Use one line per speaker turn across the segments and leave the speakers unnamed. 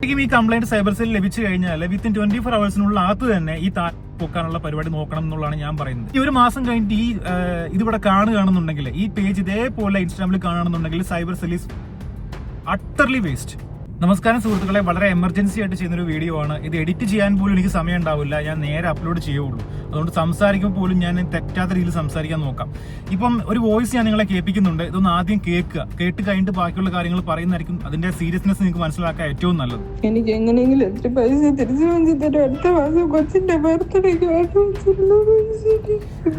ശരിക്കും ഈ complaint cyber cell ലഭിച്ചു കഴിഞ്ഞാൽ വിത്തിൻ ട്വന്റി ഫോർ അവേഴ്സിനുള്ള അകത്ത് തന്നെ ഈ താ പൊക്കാനുള്ള പരിപാടി നോക്കണം എന്നുള്ളതാണ് ഞാൻ പറയുന്നത്. ഈ ഒരു മാസം കഴിഞ്ഞിട്ട് ഈ ഇതിവിടെ കാണുകയാണെന്നുണ്ടെങ്കിൽ ഈ പേജ് ഇതേപോലെ ഇൻസ്റ്റാഗ്രാമിൽ കാണുകയാണെന്നുണ്ടെങ്കിൽ cyber cell is utterly waste നമസ്കാരം സുഹൃത്തുക്കളെ വളരെ എമർജൻസി ആയിട്ട് ചെയ്യുന്ന ഒരു വീഡിയോ ആണ്. ഇത് എഡിറ്റ് ചെയ്യാൻ പോലും എനിക്ക് സമയം ഉണ്ടാവില്ല ഞാൻ നേരെ അപ്ലോഡ് ചെയ്യുള്ളൂ അതുകൊണ്ട് സംസാരിക്കുമ്പോൾ പോലും ഞാൻ തെറ്റാത്ത രീതിയിൽ സംസാരിക്കാൻ നോക്കാം. ഇപ്പം ഒരു വോയിസ് ഞാൻ നിങ്ങളെ കേൾപ്പിക്കുന്നുണ്ട്. ഇതൊന്ന് ആദ്യം കേൾക്കുക. കേട്ട് കഴിഞ്ഞിട്ട് ബാക്കിയുള്ള കാര്യങ്ങൾ പറയുന്നതായിരിക്കും അതിന്റെ സീരിയസ്നെസ് നിങ്ങൾക്ക് മനസ്സിലാക്കാൻ ഏറ്റവും നല്ലത്.
എനിക്ക് എങ്ങനെയെങ്കിലും എത്ര പൈസ തിരിച്ചു അടുത്ത മാസം കൊച്ചിന്റെ ബർത്ത്ഡേക്ക്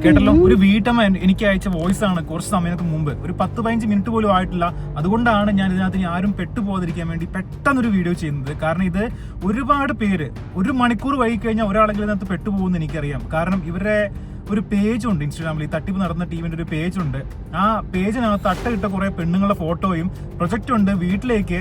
കേട്ടല്ലോ ഒരു വീട്ടമ്മ എനിക്ക് അയച്ച വോയിസ് ആണ് കുറച്ച് സമയത്ത് മുമ്പ്. ഒരു പത്ത് പതിനഞ്ച് മിനിറ്റ് പോലും ആയിട്ടില്ല. അതുകൊണ്ടാണ് ഞാൻ ഇതിനകത്ത് ആരും പെട്ടുപോകാതിരിക്കാൻ വേണ്ടി പെട്ടെന്നൊരു വീഡിയോ ചെയ്യുന്നത്. കാരണം ഇത് ഒരുപാട് പേര് ഒരു മണിക്കൂർ വൈകി കഴിഞ്ഞാൽ ഒരാളെങ്കിലും ഇതിനകത്ത് പെട്ടുപോകുമെന്ന് എനിക്കറിയാം. കാരണം ഇവരുടെ ഒരു പേജ് ഉണ്ട് ഇൻസ്റ്റാഗ്രാമിൽ ഈ തട്ടിപ്പ് നടന്ന ടീമിന്റെ ഒരു പേജ് ഉണ്ട്. ആ പേജിനകത്ത് അട്ടയിട്ട കുറെ പെണ്ണുങ്ങളുടെ ഫോട്ടോയും പ്രൊജക്റ്റ് ഉണ്ട്. വീട്ടിലേക്ക്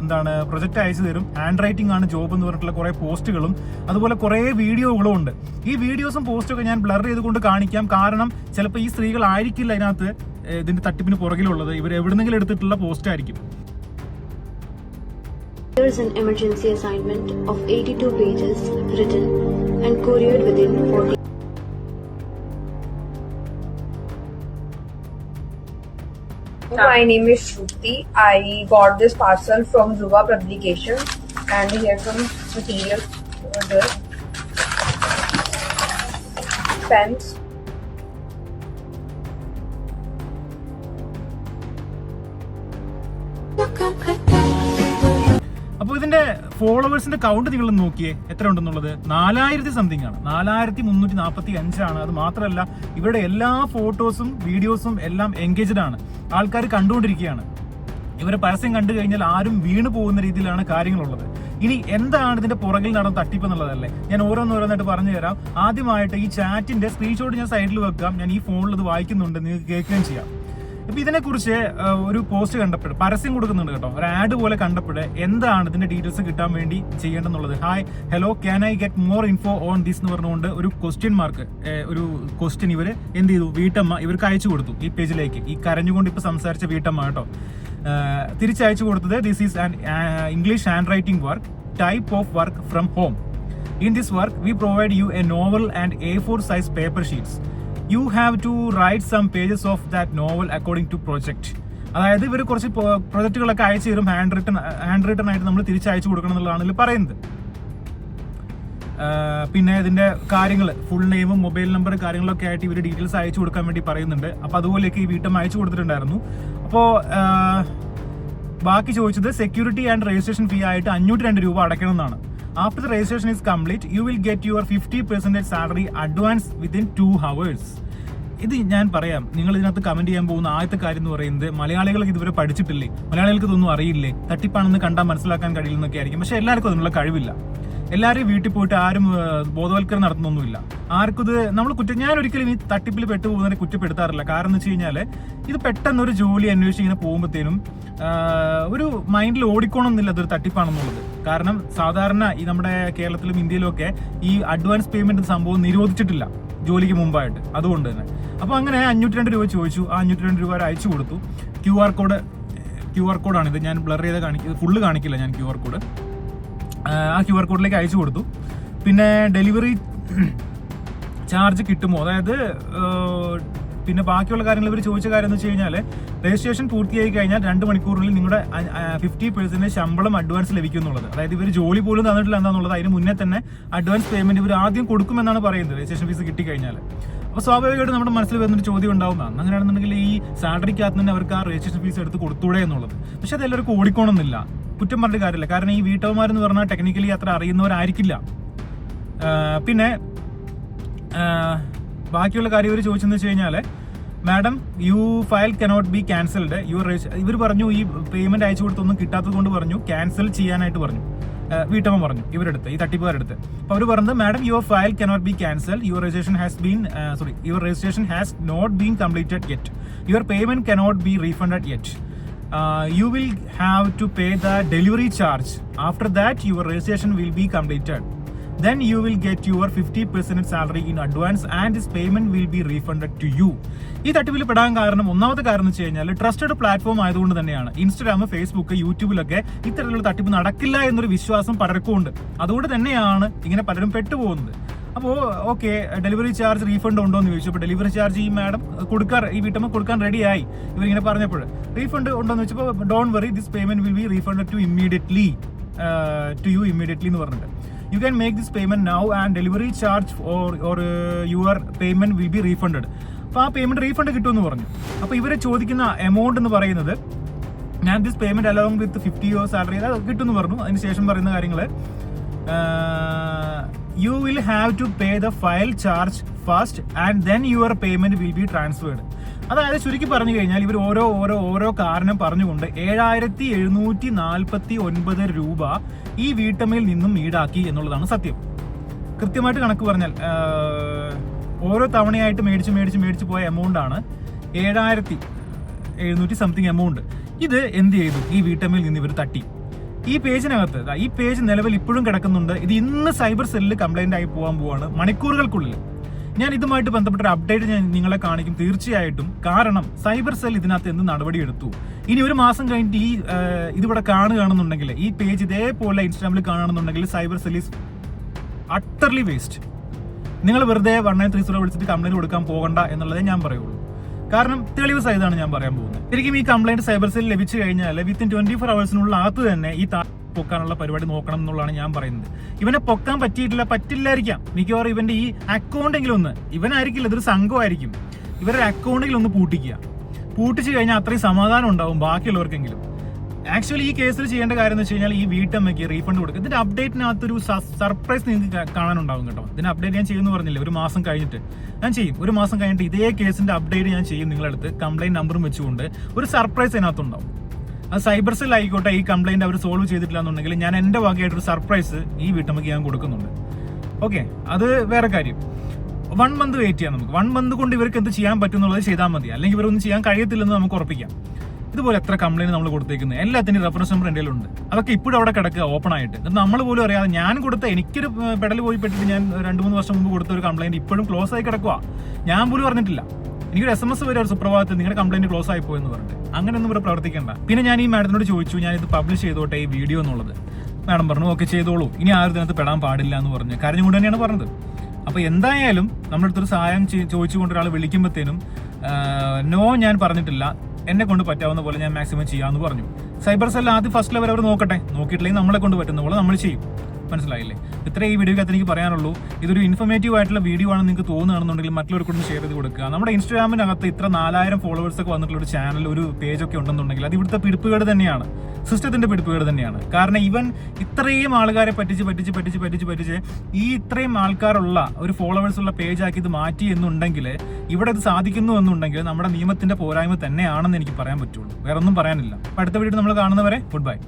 എന്താണ് പ്രൊജക്റ്റ് അയച്ചു തരും. ഹാൻഡ് റൈറ്റിംഗ് ആണ് ജോബ് എന്ന് പറഞ്ഞിട്ടുള്ള കുറെ പോസ്റ്റുകളും അതുപോലെ കുറെ വീഡിയോകളും ഉണ്ട്. ഈ വീഡിയോസും പോസ്റ്റൊക്കെ ഞാൻ ബ്ലർ ചെയ്തുകൊണ്ട് കാണിക്കാം. കാരണം ചിലപ്പോൾ ഈ സ്ത്രീകളായിരിക്കില്ല അതിനകത്ത് ഏ, ഇതിന്റെ തട്ടിപ്പിന് പുറകിലുള്ളത്. ഇവർ എവിടെന്നെങ്കിലും എടുത്തിട്ടുള്ള പോസ്റ്റ് ആയിരിക്കും.
Here is an emergency assignment of 82 pages written and couriered within 40
My name is Shruti. I got this parcel from Dhruva Publication and here some there. Pens.
ഇതിന്റെ ഫോളോവേഴ്സിന്റെ കൗണ്ട് നിങ്ങൾ നോക്കിയേ. എത്ര ഉണ്ടെന്നുള്ളത്? നാലായിരത്തി സംതിങ് ആണ്. നാലായിരത്തി മുന്നൂറ്റി നാൽപ്പത്തി അഞ്ചാണ്. അത് മാത്രമല്ല ഇവരുടെ എല്ലാ ഫോട്ടോസും വീഡിയോസും എല്ലാം എൻഗേജ്ഡ് ആണ്. ആൾക്കാർ കണ്ടുകൊണ്ടിരിക്കുകയാണ്. ഇവരെ പരസ്യം കണ്ടു കഴിഞ്ഞാൽ ആരും വീണു പോകുന്ന രീതിയിലാണ് കാര്യങ്ങളുള്ളത്. ഇനി എന്താണ് ഇതിന്റെ പുറകിൽ നടന്ന തട്ടിപ്പ് എന്നുള്ളതല്ലേ? ഞാൻ ഓരോന്നോരോന്നായിട്ട് പറഞ്ഞു തരാം. ആദ്യമായിട്ട് ഈ ചാറ്റിന്റെ സ്ക്രീൻഷോട്ട് ഞാൻ സൈഡിൽ വെക്കാം. ഞാൻ ഈ ഫോണിൽ ഇത് വായിക്കുന്നുണ്ട്. നിങ്ങൾക്ക് കേൾക്കുകയും ചെയ്യാം. ഇപ്പൊ ഇതിനെക്കുറിച്ച് കുറിച്ച് ഒരു പോസ്റ്റ് കണ്ടപ്പോൾ പരസ്യം കൊടുക്കുന്നുണ്ട് കേട്ടോ. ഒരു ആഡ് പോലെ കണ്ടപ്പോൾ എന്താണ് ഇതിന്റെ ഡീറ്റെയിൽസ് കിട്ടാൻ വേണ്ടി ചെയ്യേണ്ടെന്നുള്ളത് hi hello can I get more info on this എന്ന് പറഞ്ഞുകൊണ്ട് ഒരു ക്വസ്റ്റ്യൻ മാർക്ക് ഒരു ക്വസ്റ്റ്യൻ ഇവർ എന്ത് ചെയ്തു? വീട്ടമ്മ ഇവർക്ക് അയച്ചു കൊടുത്തു ഈ പേജിലേക്ക്. ഈ കരഞ്ഞുകൊണ്ട് ഇപ്പൊ സംസാരിച്ച വീട്ടമ്മ കേട്ടോ. തിരിച്ചയച്ചു കൊടുത്തത് this is an English handwriting work type of work from home In this work, we provide you a novel and A4 size paper sheets. You have to write some pages of that novel according to project അതായത് ഇവർ കുറച്ച് പ്രൊജക്റ്റുകളൊക്കെ അയച്ചു തരും hand written hand written ആയിട്ട് നമ്മൾ തിരിച്ചയച്ചു കൊടുക്കണം എന്നുള്ളതാണ് ഇതിൽ പറയുന്നത്. പിന്നെ ഇതിന്റെ കാര്യങ്ങൾ ഫുൾ നെയിമും മൊബൈൽ നമ്പർ കാര്യങ്ങളൊക്കെ ആയിട്ട് ഇവർ ഡീറ്റെയിൽസ് അയച്ചു കൊടുക്കാൻ വേണ്ടി പറയുന്നുണ്ട്. അപ്പൊ അതുപോലെയൊക്കെ ഈ വീട്ടമ്മ അയച്ചു കൊടുത്തിട്ടുണ്ടായിരുന്നു. അപ്പോ ബാക്കി ചോദിച്ചത് സെക്യൂരിറ്റി ആൻഡ് രജിസ്ട്രേഷൻ ഫീ ആയിട്ട് അഞ്ഞൂറ്റി രണ്ട് രൂപ അടയ്ക്കണം എന്നാണ്. After the registration is complete you will get your fifty percentage salary advance within two hours ഇത് ഞാൻ പറയാം. നിങ്ങൾ ഇതിനകത്ത് കമന്റ് ചെയ്യാൻ പോകുന്ന ആദ്യത്തെ കാര്യം എന്ന് പറയുന്നത് മലയാളികൾക്ക് ഇതുവരെ പഠിച്ചിട്ടില്ലേ? മലയാളികൾക്ക് ഇതൊന്നും അറിയില്ലേ? തട്ടിപ്പാണെന്ന് കണ്ടാൽ മനസ്സിലാക്കാൻ കഴിയില്ലെന്നൊക്കെ ആയിരിക്കും പക്ഷെ എല്ലാവർക്കും അതിനുള്ള കഴിവില്ല. എല്ലാവരും വീട്ടിൽ പോയിട്ട് ആരും ബോധവൽക്കരണം നടത്തുന്നൊന്നുമില്ല. ആർക്കും ഇത് നമ്മൾ കുറ്റം ഞാൻ ഒരിക്കലും ഈ തട്ടിപ്പിൽ പെട്ടുപോകുന്നതിനെ കുറ്റപ്പെടുത്താറില്ല. കാരണം എന്ന് വെച്ച് കഴിഞ്ഞാൽ ഇത് പെട്ടെന്ന് ഒരു ജോലി അന്വേഷിച്ച് ഇങ്ങനെ പോകുമ്പോഴത്തേനും ഒരു മൈൻഡിൽ ഓടിക്കോണമെന്നില്ല അതൊരു തട്ടിപ്പാണെന്നുള്ളത്. കാരണം സാധാരണ ഈ നമ്മുടെ കേരളത്തിലും ഇന്ത്യയിലും ഒക്കെ ഈ അഡ്വാൻസ് പേയ്മെന്റ് സംഭവം നിരോധിച്ചിട്ടില്ല ജോലിക്ക് മുമ്പായിട്ട്. അതുകൊണ്ട് തന്നെ. അപ്പോൾ അങ്ങനെ അഞ്ഞൂറ്റി രണ്ട് രൂപ ചോദിച്ചു. ആ അഞ്ഞൂറ്റി രണ്ട് രൂപ അയച്ചു കൊടുത്തു. Q R code Q R കോഡാണ് ഇത്. ഞാൻ ബ്ലർ ചെയ്ത് കാണിക്കുന്നത് ഫുള്ള് കാണിക്കില്ല ഞാൻ ക്യു ആർ കോഡ് ആ ക്യു ആർ കോഡിലേക്ക് അയച്ചു കൊടുത്തു. പിന്നെ ഡെലിവറി ചാർജ് കിട്ടുമോ? അതായത് പിന്നെ ബാക്കിയുള്ള കാര്യങ്ങൾ ഇവർ ചോദിച്ച കാര്യം എന്ന് വെച്ച് കഴിഞ്ഞാൽ രജിസ്ട്രേഷൻ പൂർത്തിയായി കഴിഞ്ഞാൽ രണ്ട് മണിക്കൂറിനുള്ളിൽ നിങ്ങളുടെ ഫിഫ്റ്റി പെർസെന്റ് ശമ്പളം അഡ്വാൻസ് ലഭിക്കും എന്നുള്ളത്. അതായത് ഇവർ ജോലി പോലും തന്നിട്ടില്ല എന്താണെന്നുള്ളത് അതിന് മുന്നേ തന്നെ അഡ്വാൻസ് പേയ്മെന്റ് ഇവർ ആദ്യം കൊടുക്കുമെന്നാണ് പറയുന്നത് രജിസ്ട്രേഷൻ ഫീസ് കിട്ടിക്കഴിഞ്ഞാൽ അപ്പോൾ സ്വാഭാവികമായിട്ട് നമ്മുടെ മനസ്സിൽ വരുന്നൊരു ചോദ്യം ഉണ്ടാവുന്നതാണ് അങ്ങനെയാണെന്നുണ്ടെങ്കിൽ ഈ സാലറിക്കകത്ത് തന്നെ അവർക്ക് ആ രജിസ്ട്രേഷൻ ഫീസ് എടുത്ത് കൊടുത്തൂടെ എന്നുള്ളത്? പക്ഷെ അത് എല്ലാവർക്കും ഓടിക്കണമെന്നില്ല കുറ്റം പറഞ്ഞിട്ട് കാര്യമില്ല. കാരണം ഈ വീട്ടമ്മമാരെന്ന് പറഞ്ഞാൽ ടെക്നിക്കലി അത്ര അറിയുന്നവരായിരിക്കില്ല. പിന്നെ ബാക്കിയുള്ള കാര്യം ഇവർ ചോദിച്ചെന്ന് വെച്ച് കഴിഞ്ഞാൽ madam you file cannot be cancelled your ഇവർ പറഞ്ഞു ഈ പേയ്മെന്റ് അയച്ചു കൊടുത്തൊന്നും കിട്ടാത്തത് കൊണ്ട് പറഞ്ഞു ക്യാൻസൽ ചെയ്യാനായിട്ട് പറഞ്ഞു. വീട്ടമ്മ പറഞ്ഞു ഇവരെടുത്ത് ഈ തട്ടിപ്പുകാരെടുത്ത് അപ്പോൾ അവർ പറഞ്ഞത് madam your file cannot be cancel your registration has been sorry your registration has not been completed yet your payment cannot be refunded yet you will have to pay the delivery charge after that your registration will be completed. Then you will get your 50% salary in advance and this payment will be refunded to you. ഈ തട്ടിപ്പിൽ പെടാൻ കാരണം ഒന്നാമത്തെ കാരണം എന്ന് വെച്ച് കഴിഞ്ഞാൽ trusted platform ആയതുകൊണ്ട് തന്നെയാണ്. ഇൻസ്റ്റാഗ്രാം ഫേസ്ബുക്ക് യൂട്യൂബിലൊക്കെ ഇത്തരത്തിലുള്ള തട്ടിപ്പ് നടക്കില്ല എന്നൊരു വിശ്വാസം പലർക്കും ഉണ്ട് അതുകൊണ്ട് തന്നെയാണ് ഇങ്ങനെ പലരും പെട്ടുപോകുന്നത്. അപ്പോൾ ഓക്കെ ഡെലിവറി ചാർജ് റീഫണ്ട് ഉണ്ടോ എന്ന് ചോദിച്ചു. അപ്പോൾ ഡെലിവറി ചാർജ് ഈ മാഡം കൊടുക്കാൻ ഈ വീട്ടമ്മ കൊടുക്കാൻ റെഡിയായി ഇവരിങ്ങനെ പറഞ്ഞപ്പോൾ റീഫണ്ട് ഉണ്ടോ എന്ന് വെച്ചപ്പോൾ don't worry this payment will be refund to immediately to you immediately എന്ന് പറഞ്ഞിട്ട്. You can make this payment now and delivery charge or or your payment will be refunded അപ്പോൾ ആ പേയ്മെന്റ് റീഫണ്ട് കിട്ടുമെന്ന് പറഞ്ഞു. അപ്പോൾ ഇവരെ ചോദിക്കുന്ന എമൗണ്ട് എന്ന് പറയുന്നത് ഞാൻ this payment along with fifty യോ സാലറി കിട്ടുമെന്ന് പറഞ്ഞു. അതിന് ശേഷം പറയുന്ന കാര്യങ്ങൾ you will have to pay the file charge first and then your payment will be transferred അതായത് ചുരുക്കി പറഞ്ഞു കഴിഞ്ഞാൽ ഇവർ ഓരോ ഓരോ ഓരോ കാരണം പറഞ്ഞുകൊണ്ട് ഏഴായിരത്തി എഴുന്നൂറ്റി നാൽപ്പത്തി ഒൻപത് രൂപ ഈ വീട്ടമ്മയിൽ നിന്നും ഈടാക്കി എന്നുള്ളതാണ് സത്യം. കൃത്യമായിട്ട് കണക്ക് പറഞ്ഞാൽ ഓരോ തവണയായിട്ട് മേടിച്ച് മേടിച്ച് മേടിച്ച് പോയ എമൗണ്ട് ആണ് ഏഴായിരത്തി എഴുന്നൂറ്റി സംതിങ് എമൗണ്ട് ഇത് എന്ത് ചെയ്തു? ഈ വീട്ടമ്മയിൽ നിന്ന് ഇവർ തട്ടി. ഈ പേജിനകത്ത് ഈ പേജ് നിലവിൽ ഇപ്പോഴും കിടക്കുന്നുണ്ട്. ഇത് ഇന്ന് സൈബർ സെല്ലിൽ കംപ്ലൈന്റ് ആയി പോകാൻ പോവാണ് മണിക്കൂറുകൾക്കുള്ളിൽ. ഞാൻ ഇതുമായിട്ട് ബന്ധപ്പെട്ട ഒരു അപ്ഡേറ്റ് ഞാൻ നിങ്ങളെ കാണിക്കും തീർച്ചയായിട്ടും. കാരണം സൈബർ സെൽ ഇതിനകത്ത് എന്ത് നടപടി എടുത്തു ഇനി ഒരു മാസം കഴിഞ്ഞിട്ട് ഈ ഇതിവിടെ കാണുകയാണെന്നുണ്ടെങ്കിൽ ഈ പേജ് ഇതേപോലെ ഇൻസ്റ്റാഗ്രാമിൽ കാണുകയാണെന്നുണ്ടെങ്കിൽ cyber cell is utterly waste നിങ്ങൾ വെറുതെ വൺ നയൻ ത്രീ സീറോ വിളിച്ചിട്ട് കംപ്ലൈന്റ് കൊടുക്കാൻ പോകണ്ട എന്നുള്ളതേ ഞാൻ പറയുള്ളൂ. കാരണം തെളിവ് സഹിതമാണ് ഞാൻ പറയാൻ പോകുന്നത്. ശരിക്കും ഈ കംപ്ലൈന്റ് സൈബർ സെൽ ലഭിച്ചു കഴിഞ്ഞാൽ വിത്തിൻ ട്വന്റി ഫോർ അവേഴ്സിനുള്ള അകത്ത് തന്നെ ഈ പൊക്കാനുള്ള പരിപാടി നോക്കണം എന്നുള്ളതാണ് ഞാൻ പറയുന്നത്. ഇവനെ പൊക്കാൻ പറ്റിയിട്ടില്ല പറ്റില്ലായിരിക്കാം. മിക്കവാറും ഇവന്റെ ഈ അക്കൗണ്ടെങ്കിലും ഒന്ന് ഇവനായിരിക്കില്ല ഇതൊരു സംഘമായിരിക്കും. ഇവരുടെ അക്കൗണ്ടെങ്കിലും ഒന്ന് പൂട്ടിക്കുക. പൂട്ടിച്ചു കഴിഞ്ഞാൽ അത്രയും സമാധാനം ഉണ്ടാവും ബാക്കിയുള്ളവർക്കെങ്കിലും. ആക്ച്വലി ഈ കേസിൽ ചെയ്യേണ്ട കാര്യം എന്ന് വെച്ച് കഴിഞ്ഞാൽ ഈ വീട്ടമ്മയ്ക്ക് റീഫണ്ട് കൊടുക്കുക. ഇതിന്റെ അപ്ഡേറ്റിനകത്തൊരു സർപ്രൈസ് നിങ്ങൾക്ക് കാണാനുണ്ടാവും കേട്ടോ. ഇതിന്റെ അപ്ഡേറ്റ് ഞാൻ ചെയ്യുമെന്ന് പറഞ്ഞില്ലേ? ഒരു മാസം കഴിഞ്ഞിട്ട്. ഞാൻ ചെയ്യും. ഒരു മാസം കഴിഞ്ഞിട്ട് ഇതേ കേസിന്റെ അപ്ഡേറ്റ് ഞാൻ ചെയ്യും നിങ്ങളടുത്ത്. കംപ്ലൈന്റ് നമ്പറും വെച്ചുകൊണ്ട് ഒരു സർപ്രൈസ് അതിനകത്തുണ്ടാവും. അത് സൈബർ സെൽ ആയിക്കോട്ടെ ഈ കംപ്ലൈന്റ് അവർ സോൾവ് ചെയ്തിട്ടില്ല എന്നുണ്ടെങ്കിൽ ഞാൻ എന്റെ വകയായിട്ടൊരു സർപ്രൈസ് ഈ വീട്ടമ്മയ്ക്ക് ഞാൻ കൊടുക്കുന്നുണ്ട്. ഓക്കെ അത് വേറെ കാര്യം. വൺ മന്ത് വെയിറ്റ് ചെയ്യാം നമുക്ക്. വൺ മന്ത് കൊണ്ട് ഇവർക്ക് എന്ത് ചെയ്യാൻ പറ്റുന്നുള്ളത് ചെയ്താൽ മതി. അല്ലെങ്കിൽ ഇവരൊന്നും ചെയ്യാൻ കഴിയത്തില്ലെന്ന് നമുക്ക് ഉറപ്പിക്കാം. ഇതുപോലെ എത്ര കംപ്ലൈന്റ് നമ്മൾ കൊടുത്തേക്കുന്നത് എല്ലാത്തിനും റെഫറൻസ് നമ്പർ എന്റെ ഉണ്ട് അതൊക്കെ ഇപ്പോഴും അവിടെ കിടക്കുക ഓപ്പൺ ആയിട്ട്. നമ്മൾ പോലും അറിയാതെ ഞാൻ കൊടുത്ത എനിക്കൊരു പെടൽ പോയി പെട്ടിട്ട് ഞാൻ രണ്ട് മൂന്ന് വർഷം മുമ്പ് കൊടുത്ത ഒരു കംപ്ലൈന്റ് ഇപ്പോഴും ക്ലോസ് ആയി കിടക്കുക ഞാൻ പോലും അറിഞ്ഞിട്ടില്ല. എനിക്കൊരു എസ് എം എസ് വരെ ഒരു സുപ്രഭാതത്തിൽ നിങ്ങളുടെ കംപ്ലൈന്റ് ക്ലോസ് ആയി പോയെന്ന് പറഞ്ഞിട്ട്. അങ്ങനെയൊന്നും ഇവിടെ പ്രവർത്തിക്കേണ്ട. പിന്നെ ഞാൻ ഈ മാഡത്തിനോട് ചോദിച്ചു ഞാൻ ഇത് പബ്ലിഷ് ചെയ്തോട്ടെ ഈ വീഡിയോ എന്നുള്ളത്. മാഡം പറഞ്ഞു ഓക്കെ ചെയ്തോളൂ. ഇനി ആരും ഇതിനകത്ത് പെടാൻ പാടില്ല എന്ന് പറഞ്ഞു കാര്യം കൊണ്ട് തന്നെയാണ് പറഞ്ഞത്. അപ്പൊ എന്തായാലും നമ്മുടെ അടുത്തൊരു സഹായം ചോദിച്ചുകൊണ്ട് ഒരാൾ വിളിക്കുമ്പോഴത്തേനും നോ ഞാൻ പറഞ്ഞിട്ടില്ല. എന്നെ കൊണ്ട് പറ്റാവുന്ന പോലെ ഞാൻ മാക്സിമം ചെയ്യാമെന്ന് പറഞ്ഞു. സൈബർ സെൽ ആദ്യം ഫസ്റ്റ് ലെവൽ അവർ നോക്കട്ടെ. നോക്കിയിട്ടില്ലെങ്കിൽ നമ്മളെ കൊണ്ട് പറ്റുന്ന പോലെ നമ്മൾ ചെയ്യും. മനസ്സിലായില്ലേ? ഇത്രേ ഈ വീഡിയോക്കകത്ത് എനിക്ക് പറയാനുള്ളൂ. ഇതൊരു ഇൻഫർമേറ്റീവ് ആയിട്ടുള്ള വീഡിയോ ആണെന്ന് നിങ്ങൾക്ക് തോന്നുകയാണെന്നുണ്ടെങ്കിൽ മറ്റുള്ളവർക്ക് കൂടി ഷെയർ ചെയ്ത് കൊടുക്കുക. നമ്മുടെ ഇൻസ്റ്റാഗ്രാമിനകത്ത് ഇത്ര നാലായിരം ഫോളോവേഴ്സ് ഒക്കെ വന്നിട്ടുള്ള ഒരു ചാനൽ ഒരു പേജ് ഒക്കെ ഉണ്ടെന്നുണ്ടെങ്കിൽ അത് ഇവിടുത്തെ പിടിപ്പുകേട് തന്നെയാണ്. സിസ്റ്റത്തിന്റെ പിടിപ്പുകേട് തന്നെയാണ്. കാരണം ഇവൻ ഇത്രയും ആൾക്കാരെ പറ്റിച്ച് പറ്റിച്ച് പറ്റിച്ച് പറ്റിച്ച് പറ്റിച്ച് ഈ ഇത്രയും ആൾക്കാരുള്ള ഒരു ഫോളോവേഴ്സ് ഉള്ള പേജ് ആക്കി ഇത് മാറ്റി എന്നുണ്ടെങ്കിൽ ഇവിടെ ഇത് സാധിക്കുന്നു എന്നുണ്ടെങ്കിൽ നമ്മുടെ നിയമത്തിന്റെ പോരായ്മ തന്നെയാണെന്ന് എനിക്ക് പറയാൻ പറ്റുള്ളൂ. വേറെ ഒന്നും പറയാനില്ല അടുത്ത വീഡിയോ നമ്മൾ കാണുന്നവരെ ഗുഡ് ബൈ